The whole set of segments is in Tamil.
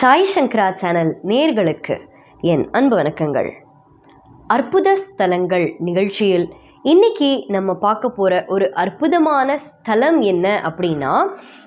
சாய் சங்கரா சேனல் நேர்களுக்கு என் அன்பு வணக்கங்கள். அற்புத ஸ்தலங்கள் நிகழ்ச்சியில் இன்னைக்கு நம்ம பார்க்க போகிற ஒரு அற்புதமான ஸ்தலம் என்ன அப்படின்னா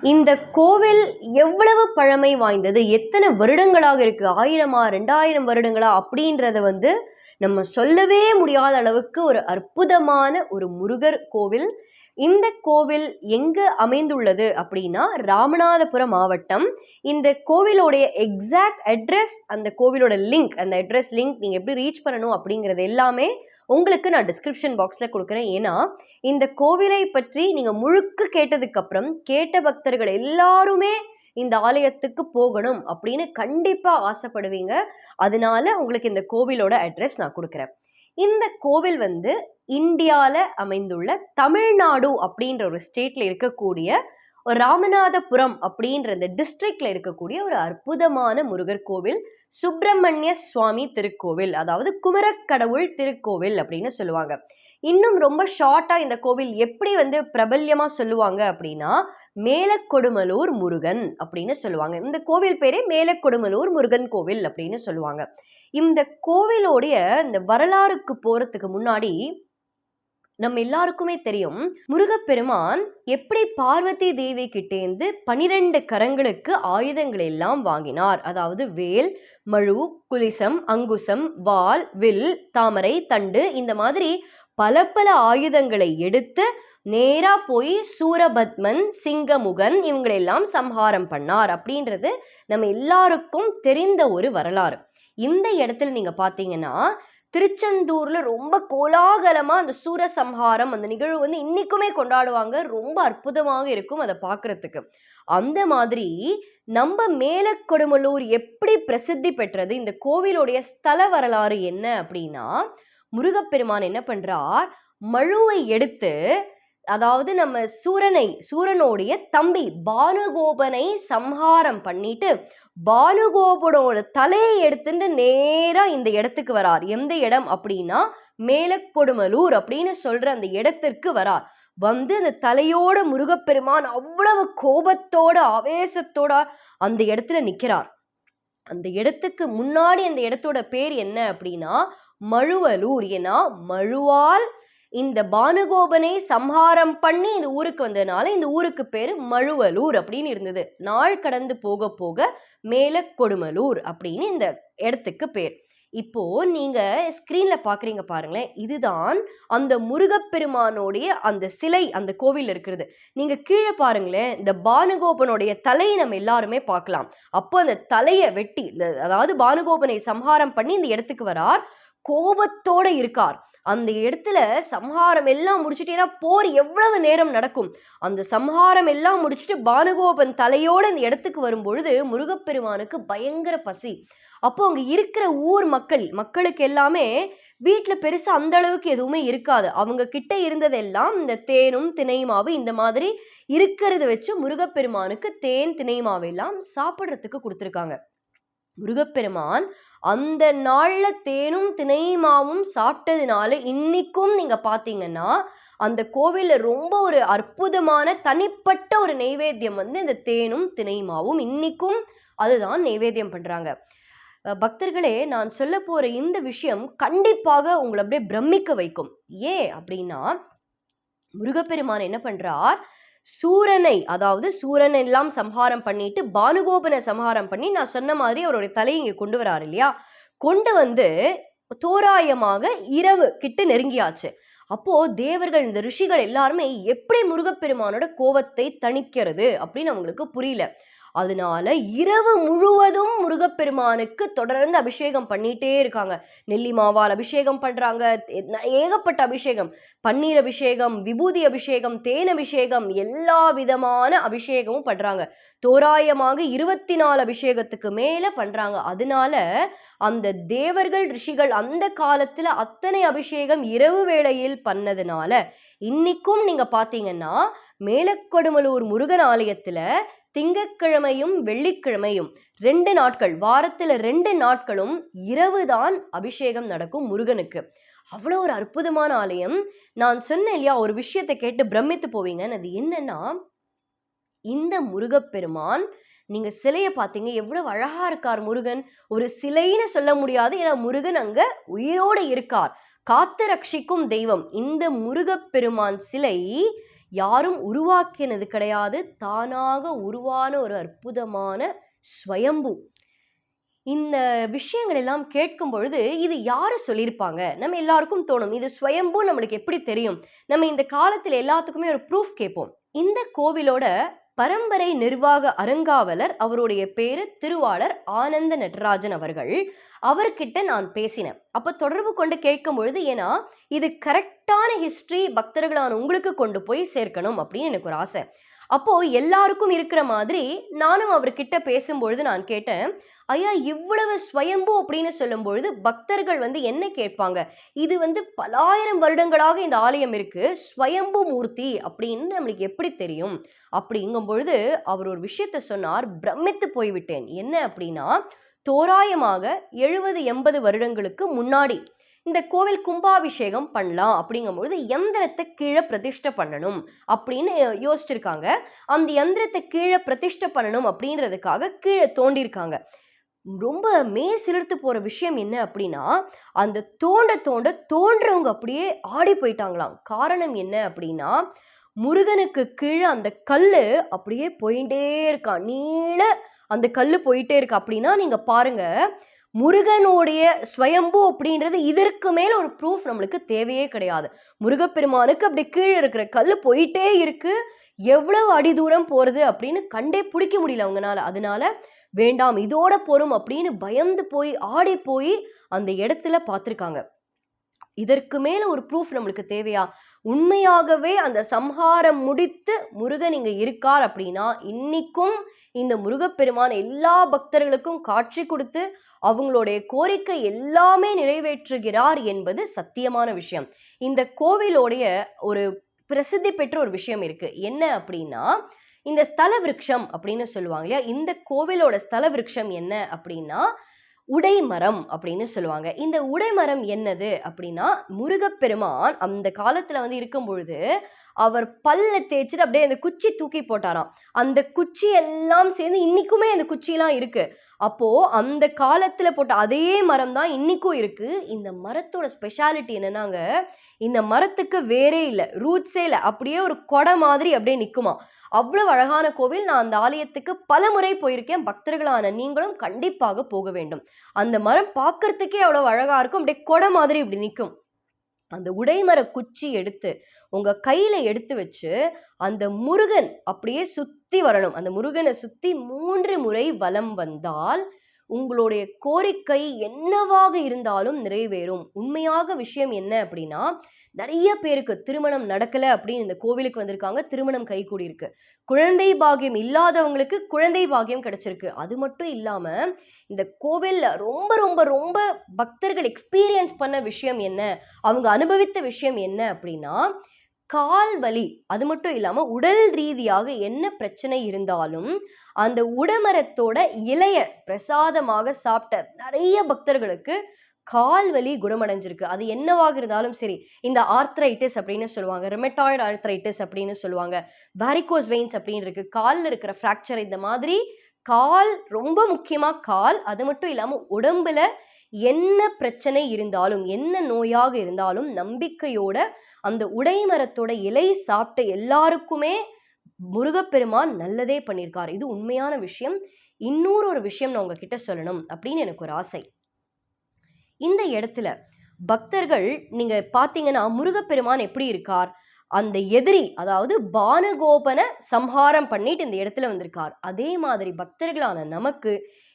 இந்த கோவில் எவ்வளவு பழமை வாய்ந்தது எத்தனை வருடங்களாக இருக்குது ஆயிரமா ரெண்டாயிரம் வருடங்களா அப்படின்றத வந்து நம்ம சொல்லவே முடியாத அளவுக்கு ஒரு அற்புதமான ஒரு முருகர் கோவில் இந்த கோவில் எங்கே அமைந்துள்ளது அப்படின்னா ராமநாதபுரம் மாவட்டம். இந்த கோவிலோடைய எக்ஸாக்ட் அட்ரஸ் அந்த கோவிலோட லிங்க் அந்த அட்ரஸ் லிங்க் நீங்கள் எப்படி ரீச் பண்ணணும் அப்படிங்கிறது எல்லாமே உங்களுக்கு நான் டிஸ்கிரிப்ஷன் பாக்ஸில் கொடுக்குறேன். ஏன்னா இந்த கோவிலை பற்றி நீங்கள் முழுக்க கேட்டதுக்கப்புறம் கேட்ட பக்தர்கள் எல்லாருமே இந்த ஆலயத்துக்கு போகணும் அப்படின்னு கண்டிப்பாக ஆசைப்படுவீங்க. அதனால உங்களுக்கு இந்த கோவிலோட அட்ரஸ் நான் கொடுக்குறேன். இந்த கோவில் வந்து இந்தியாவில் அமைந்துள்ள தமிழ்நாடு அப்படின்ற ஒரு ஸ்டேட்டில் இருக்கக்கூடிய ஒரு ராமநாதபுரம் அப்படின்ற இந்த டிஸ்ட்ரிக்ட்ல இருக்கக்கூடிய ஒரு அற்புதமான முருகர் கோவில் சுப்பிரமணிய சுவாமி திருக்கோவில் அதாவது குமரக்கடவுள் திருக்கோவில் அப்படின்னு சொல்லுவாங்க. இன்னும் ரொம்ப ஷார்ட்டா இந்த கோவில் எப்படி வந்து பிரபல்யமா சொல்லுவாங்க அப்படின்னா மேலக்கொடுமலூர் முருகன் அப்படின்னு சொல்லுவாங்க. இந்த கோவில் பேரே மேலக்கொடுமலூர் முருகன் கோவில் அப்படின்னு சொல்லுவாங்க. இந்த கோவிலோடைய இந்த வரலாறுக்கு போறதுக்கு முன்னாடி நம்ம எல்லாருக்குமே தெரியும் முருகப்பெருமான் எப்படி பார்வதி தேவி கிட்டேந்து பனிரெண்டு கரங்களுக்கு ஆயுதங்கள் எல்லாம் வாங்கினார். அதாவது வேல் மழு குலிசம் அங்குசம் வால் வில் தாமரை தண்டு இந்த மாதிரி பல பல ஆயுதங்களை எடுத்து நேரா போய் சூரபத்மன் சிங்கமுகன் இவங்களெல்லாம் சம்ஹாரம் பண்ணார் அப்படின்றது நம்ம எல்லாருக்கும் தெரிந்த ஒரு வரலாறு. இந்த இடத்துல நீங்க பாத்தீங்கன்னா திருச்செந்தூரில் ரொம்ப கோலாகலமாக அந்த சூரசம்ஹாரம் அந்த நிகழ்வு வந்து இன்றைக்குமே கொண்டாடுவாங்க. ரொம்ப அற்புதமாக இருக்கும் அதை பார்க்கறதுக்கு அந்த மாதிரி நம்ம மேலக்கொடுமலூர் எப்படி பிரசித்தி பெற்றது? இந்த கோவிலுடைய ஸ்தல வரலாறு என்ன அப்படின்னா முருகப்பெருமான் என்ன பண்ணுறார் மழுவை எடுத்து அதாவது நம்ம சூரனை சூரனுடைய தம்பி பானுகோபனை சம்ஹாரம் பண்ணிட்டு பாலுகோபுரோட தலையை எடுத்துட்டு நேரா இந்த இடத்துக்கு வரார். எந்த இடம் அப்படின்னா மேலக்கொடுமலூர் அப்படின்னு சொல்ற அந்த இடத்திற்கு வரார். வந்து அந்த தலையோட முருகப்பெருமான் அவ்வளவு கோபத்தோட ஆவேசத்தோட அந்த இடத்துல நிக்கிறார். அந்த இடத்துக்கு முன்னாடி அந்த இடத்தோட பேர் என்ன அப்படின்னா மழுவலூர். ஏன்னா மழுவால் இந்த பானுகோபனை சம்ஹாரம் பண்ணி இந்த ஊருக்கு வந்ததுனால இந்த ஊருக்கு பேர் மழுவலூர் அப்படின்னு இருந்தது. நாள் கடந்து போக போக மேலக்கொடுமலூர் அப்படின்னு இந்த இடத்துக்கு பேர். இப்போ நீங்க ஸ்கிரீன்ல பாக்குறீங்க பாருங்களேன் இதுதான் அந்த முருகப்பெருமானோடைய அந்த சிலை அந்த கோவில் இருக்கிறது. நீங்க கீழே பாருங்களேன் இந்த பானுகோபனுடைய தலையை நம்ம எல்லாருமே பார்க்கலாம். அப்போ அந்த தலையை வெட்டி இந்த அதாவது பானுகோபனை சம்ஹாரம் பண்ணி இந்த இடத்துக்கு வரார். கோபத்தோட இருக்கார். அந்த இடத்துல சம்ஹாரம் எல்லாம் முடிச்சுட்டு ஏன்னா போர் எவ்வளவு நேரம் நடக்கும்? அந்த சம்ஹாரம் எல்லாம் முடிச்சுட்டு பானுகோபன் தலையோடு அந்த இடத்துக்கு வரும்பொழுது முருகப்பெருமானுக்கு பயங்கர பசி. அப்போ அங்கே இருக்கிற ஊர் மக்கள் மக்களுக்கு எல்லாமே வீட்டில் பெருசாக அந்த அளவுக்கு எதுவுமே இருக்காது. அவங்க கிட்ட இருந்ததெல்லாம் இந்த தேனும் திணைமாவு இந்த மாதிரி இருக்கிறத வச்சு முருகப்பெருமானுக்கு தேன் திணைமாவு எல்லாம் சாப்பிட்றதுக்கு கொடுத்துருக்காங்க. முருகப்பெருமான் அந்த நாளில் தேனும் திணைமாவும் சாப்பிட்டதுனால இன்னைக்கும் நீங்கள் பார்த்தீங்கன்னா அந்த கோவிலில் ரொம்ப ஒரு அற்புதமான தனிப்பட்ட ஒரு நெய்வேத்தியம் வந்து இந்த தேனும் திணைமாவும் இன்னைக்கும் அதுதான் நெய்வேத்தியம் பண்ணுறாங்க பக்தர்களே நான் சொல்ல போகிற இந்த விஷயம் கண்டிப்பாக உங்களை அப்படியே பிரமிக்க வைக்கும். ஏன் அப்படின்னா முருகப்பெருமான் என்ன பண்ணுறார் சூரனை அதாவது சூரன் எல்லாம் சம்ஹாரம் பண்ணிட்டு பானுகோபனை சம்ஹாரம் பண்ணி நான் சொன்ன மாதிரி அவருடைய தலையை இங்கே கொண்டு வராரு இல்லையா? கொண்டு வந்து தோராயமாக இரவு கிட்ட நெருங்கியாச்சு. அப்போ தேவர்கள் இந்த ரிஷிகள் எல்லாருமே எப்படி முருகப்பெருமானோட கோபத்தை தணிக்கிறது அப்படின்னு அவங்களுக்கு புரியல. அதனால இரவு முழுவதும் முருகப்பெருமானுக்கு தொடர்ந்து அபிஷேகம் பண்ணிட்டே இருக்காங்க. நெல்லி மாவால் அபிஷேகம் பண்றாங்க ஏகப்பட்ட அபிஷேகம். பன்னீர் அபிஷேகம் விபூதி அபிஷேகம் தேன் அபிஷேகம் எல்லா விதமான அபிஷேகமும் பண்றாங்க. தோராயமாக இருபத்தி நாலு அபிஷேகத்துக்கு மேல பண்றாங்க. அதனால அந்த தேவர்கள் ரிஷிகள் அந்த காலத்துல அத்தனை அபிஷேகம் இரவு வேளையில் பண்ணதுனால இன்னைக்கும் நீங்க பாத்தீங்கன்னா மேலக்கொடுமலூர் முருகன் ஆலயத்துல திங்கட்கிழமையும் வெள்ளிக்கிழமையும் ரெண்டு நாட்கள் வாரத்தில் ரெண்டு நாட்களும் இரவு தான் அபிஷேகம் நடக்கும் முருகனுக்கு. அவ்வளோ ஒரு அற்புதமான ஆலயம். நான் சொன்னேன் இல்லையா ஒரு விஷயத்தை கேட்டு பிரமித்து போவீங்கன்னு. அது என்னன்னா இந்த முருகப்பெருமான் நீங்கள் சிலையை பார்த்தீங்க எவ்வளவு அழகாக இருக்கார் முருகன். ஒரு சிலைன்னு சொல்ல முடியாது ஏன்னா முருகன் அங்கே உயிரோடு இருக்கார். காத்து ரட்சிக்கும் தெய்வம். இந்த முருகப்பெருமான் சிலை யாரும் உருவாக்கினது கிடையாது. தானாக உருவான ஒரு அற்புதமான ஸ்வயம்பு. இந்த விஷயங்கள் எல்லாம் கேட்கும் பொழுது இது யாரு சொல்லியிருப்பாங்க? நம்ம எல்லாருக்கும் தோணும். இது ஸ்வயம்பு நம்மளுக்கு எப்படி தெரியும்? நம்ம இந்த காலத்தில் எல்லாத்துக்குமே ஒரு ப்ரூஃப் கேட்போம். இந்த கோவிலோட பரம்பரை நிர்வாக அருங்காவலர் அவருடைய பேரு திருவாளர் ஆனந்த நடராஜன் அவர்கள். அவர்கிட்ட நான் பேசினேன். அப்போ தொடர்பு கொண்டு கேட்கும் பொழுது ஏன்னா இது கரெக்டான ஹிஸ்ட்ரி பக்தர்களான உங்களுக்கு கொண்டு போய் சேர்க்கணும் அப்படின்னு எனக்கு ஒரு ஆசை. அப்போ எல்லாருக்கும் இருக்கிற மாதிரி நானும் அவர்கிட்ட பேசும்பொழுது நான் கேட்டேன் ஐயா இவ்வளவு ஸ்வயம்பு அப்படின்னு சொல்லும்பொழுது பக்தர்கள் வந்து என்ன கேட்பாங்க? இது வந்து பலாயிரம் வருடங்களாக இந்த ஆலயம் இருக்கு. ஸ்வயம்பு மூர்த்தி அப்படின்னு நம்மளுக்கு எப்படி தெரியும்? அப்படிங்கும் பொழுது அவர் ஒரு விஷயத்த சொன்னார். பிரமித்து போய்விட்டேன். என்ன அப்படின்னா தோராயமாக எழுபது எண்பது வருடங்களுக்கு முன்னாடி இந்த கோவில் கும்பாபிஷேகம் பண்ணலாம் அப்படிங்கும்பொழுது எந்திரத்தை கீழே பிரதிஷ்டை பண்ணணும் அப்படின்னு யோசிச்சிருக்காங்க. அந்த எந்திரத்தை கீழே பிரதிஷ்டை பண்ணணும் அப்படின்றதுக்காக கீழே தோண்டியிருக்காங்க ரொம்ப மே சிலிர்த்து போகிற விஷயம் என்ன அப்படின்னா அந்த தோண்ட தோண்ட தோன்றவங்க அப்படியே ஆடி போயிட்டாங்களாம். காரணம் என்ன அப்படின்னா முருகனுக்கு கீழே அந்த கல் அப்படியே போயிட்டே இருக்கான் நீள அந்த கல் போயிட்டே இருக்கு. அப்படின்னா நீங்கள் பாருங்க முருகனுடைய ஸ்வயம்பு அப்படின்றது இதற்கு மேல ஒரு ப்ரூஃப் நம்மளுக்கு தேவையே கிடையாது. முருகப்பெருமானுக்கு அப்படி கீழே இருக்கிற கல் போயிட்டே இருக்கு. எவ்வளவு அடி தூரம் போறது அப்படின்னு கண்டே பிடிக்க முடியல அவங்கனால. அதனால வேண்டாம் இதோட போறோம் அப்படின்னு பயந்து போய் ஆடி போய் அந்த இடத்துல பார்த்துருக்காங்க. இதற்கு மேல ஒரு ப்ரூஃப் நம்மளுக்கு தேவையா? உண்மையாகவே அந்த சம்ஹாரம் முடித்து முருகன் இங்க இருக்கார் அப்படின்னா இன்னைக்கும் இந்த முருகப்பெருமான் எல்லா பக்தர்களுக்கும் காட்சி கொடுத்து அவங்களுடைய கோரிக்கை எல்லாமே நிறைவேற்றுகிறார் என்பது சத்தியமான விஷயம். இந்த கோவிலோடைய ஒரு பிரசித்தி பெற்ற ஒரு விஷயம் இருக்கு. என்ன அப்படின்னா இந்த ஸ்தல விருட்சம் அப்படின்னு சொல்லுவாங்க இல்லையா? இந்த கோவிலோட ஸ்தல விருட்சம் என்ன அப்படின்னா உடைமரம் அப்படின்னு சொல்லுவாங்க. இந்த உடைமரம் என்னது அப்படின்னா முருகப்பெருமான் அந்த காலத்தில் வந்து இருக்கும் பொழுது அவர் பல்ல தேய்ச்சிட்டு அப்படியே அந்த குச்சி தூக்கி போட்டாராம். அந்த குச்சி எல்லாம் சேர்ந்து இன்னைக்குமே அந்த குச்சியெல்லாம் இருக்கு. அப்போ அந்த காலத்துல போட்ட அதே மரம் தான் இன்னைக்கும் இருக்கு. இந்த மரத்தோட ஸ்பெஷாலிட்டி என்னன்னாங்க இந்த மரத்துக்கு வேறே இல்லை ரூட்ஸே இல்லை அப்படியே ஒரு கொடை மாதிரி அப்படியே நிற்குமா அவ்வளவு அழகான கோவில். நான் அந்த ஆலயத்துக்கு பல முறை போயிருக்கேன். பக்தர்களான நீங்களும் கண்டிப்பாக போக வேண்டும். அந்த மரம் பார்க்கறதுக்கே அவ்வளவு அழகா இருக்கும். அப்படியே கொடை மாதிரி இப்படி நிற்கும் அந்த உடைமர குச்சி எடுத்து உங்க கையில எடுத்து வச்சு அந்த முருகன் அப்படியே சுத்தி வரணும். அந்த முருகனை சுத்தி மூன்று முறை வலம் வந்தால் உங்களுடைய கோரிக்கை என்னவாக இருந்தாலும் நிறைவேறும். உண்மையாக விஷயம் என்ன அப்படின்னா நிறைய பேருக்கு திருமணம் நடக்கலை அப்படின்னு இந்த கோவிலுக்கு வந்திருக்காங்க. திருமணம் கைகூடி இருக்கு குழந்தை பாகியம் இல்லாதவங்களுக்கு குழந்தை பாகியம் கிடைச்சிருக்கு. அது மட்டும் இல்லாமல் இந்த கோவிலில் ரொம்ப ரொம்ப ரொம்ப பக்தர்கள் எக்ஸ்பீரியன்ஸ் பண்ண விஷயம் என்ன? அவங்க அனுபவித்த விஷயம் என்ன அப்படின்னா கால் வலி அது மட்டும் இல்லாமல் உடல் ரீதியாக என்ன பிரச்சனை இருந்தாலும் அந்த உடமரத்தோட இலைய பிரசாதமாக சாப்பிட்ட நிறைய பக்தர்களுக்கு கால் வலி குணமடைஞ்சிருக்கு. அது என்னவாக இருந்தாலும் சரி இந்த ஆர்த்ரைட்டிஸ் அப்படின்னு சொல்லுவாங்க ரெமெட்டாய்டு ஆர்த்ரைட்டிஸ் அப்படின்னு சொல்லுவாங்க வாரிகோஸ் வெயின்ஸ் அப்படின்னு இருக்கு. காலில் இருக்கிற ஃப்ராக்சர் இந்த மாதிரி கால் ரொம்ப முக்கியமாக கால் அது மட்டும் இல்லாமல் உடம்புல என்ன பிரச்சனை இருந்தாலும் என்ன நோயாக இருந்தாலும் நம்பிக்கையோட அந்த உடைமரத்தோட இலை சாப்பிட்ட எல்லாருக்குமே முருகப்பெருமான் நல்லதே பண்ணியிருக்கார் இது உண்மையான விஷயம். இன்னொரு ஒரு விஷயம் நான் உங்ககிட்ட சொல்லணும் அப்படின்னு எனக்கு ஒரு ஆசை. இந்த இடத்துல பக்தர்கள் நீங்க பார்த்தீங்கன்னா முருகப்பெருமான் எப்படி இருக்கார்? அந்த எதிரி அதாவது பானுகோபனை சம்ஹாரம் பண்ணிட்டு இந்த இடத்துல வந்திருக்கார். அதே மாதிரி பக்தர்களான நமக்கு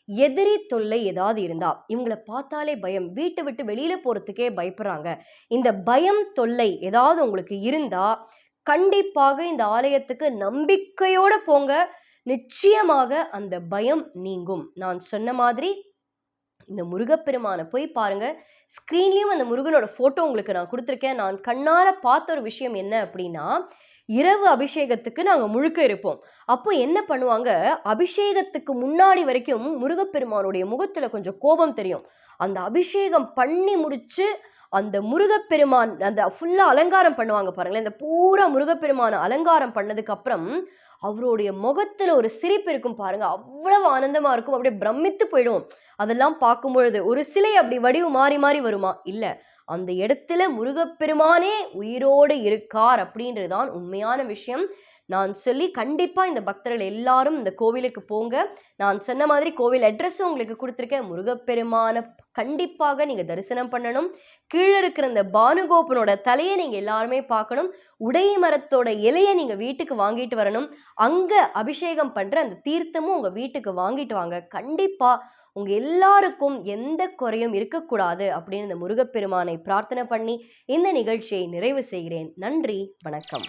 எதிரி தொல்லை ஏதாவது இருந்தா இவங்களை பார்த்தாலே பயம். வீட்டை விட்டு வெளியில போறதுக்கே பயப்படுறாங்க. இந்த பயம் தொல்லை ஏதாவது உங்களுக்கு இருந்தா கண்டிப்பாக இந்த ஆலயத்துக்கு நம்பிக்கையோட போங்க. நிச்சயமாக அந்த பயம் நீங்கும். நான் சொன்ன மாதிரி இந்த முருகப்பெருமானை போய் பாருங்கள் ஸ்க்ரீன்லேயும் அந்த முருகனோட ஃபோட்டோ உங்களுக்கு நான் கொடுத்துருக்கேன். நான் கண்ணால் பார்த்த ஒரு விஷயம் என்ன அப்படின்னா இரவு அபிஷேகத்துக்கு நாங்கள் முழுக்க இருப்போம். அப்போ என்ன பண்ணுவாங்க? அபிஷேகத்துக்கு முன்னாடி வரைக்கும் முருகப்பெருமானுடைய முகத்தில் கொஞ்சம் கோபம் தெரியும். அந்த அபிஷேகம் பண்ணி முடித்து அந்த முருகப்பெருமான் அந்த ஃபுல்லாக அலங்காரம் பண்ணுவாங்க பாருங்களேன். இந்த பூரா முருகப்பெருமான அலங்காரம் பண்ணதுக்கு அப்புறம் அவருடைய முகத்துல ஒரு சிரிப்பு இருக்கும் பாருங்க. அவ்வளவு ஆனந்தமா இருக்கும். அப்படியே பிரமித்து போயிடும். அதெல்லாம் பார்க்கும் பொழுது ஒரு சிலை அப்படி வடிவு மாறி மாறி வருமா? இல்ல. அந்த இடத்துல முருகப்பெருமானே உயிரோடு இருக்கார் அப்படின்றது தான் உண்மையான விஷயம். நான் சொல்லி கண்டிப்பாக இந்த பக்தர்கள் எல்லாரும் இந்த கோவிலுக்கு போங்க. நான் சொன்ன மாதிரி கோவில் அட்ரஸும் உங்களுக்கு கொடுத்துருக்கேன். முருகப்பெருமான கண்டிப்பாக நீங்கள் தரிசனம் பண்ணணும். கீழே இருக்கிற இந்த பானுகோபனோட தலையை நீங்கள் எல்லாருமே பார்க்கணும். உடை மரத்தோட இலையை நீங்கள் வீட்டுக்கு வாங்கிட்டு வரணும். அங்கே அபிஷேகம் பண்ணுற அந்த தீர்த்தமும் உங்கள் வீட்டுக்கு வாங்கிட்டு வாங்க. கண்டிப்பாக உங்க எல்லாருக்கும் எந்த குறையும் இருக்கக்கூடாது அப்படின்னு இந்த முருகப்பெருமானை பிரார்த்தனை பண்ணி இந்த நிகழ்ச்சியை நிறைவு செய்கிறேன். நன்றி வணக்கம்.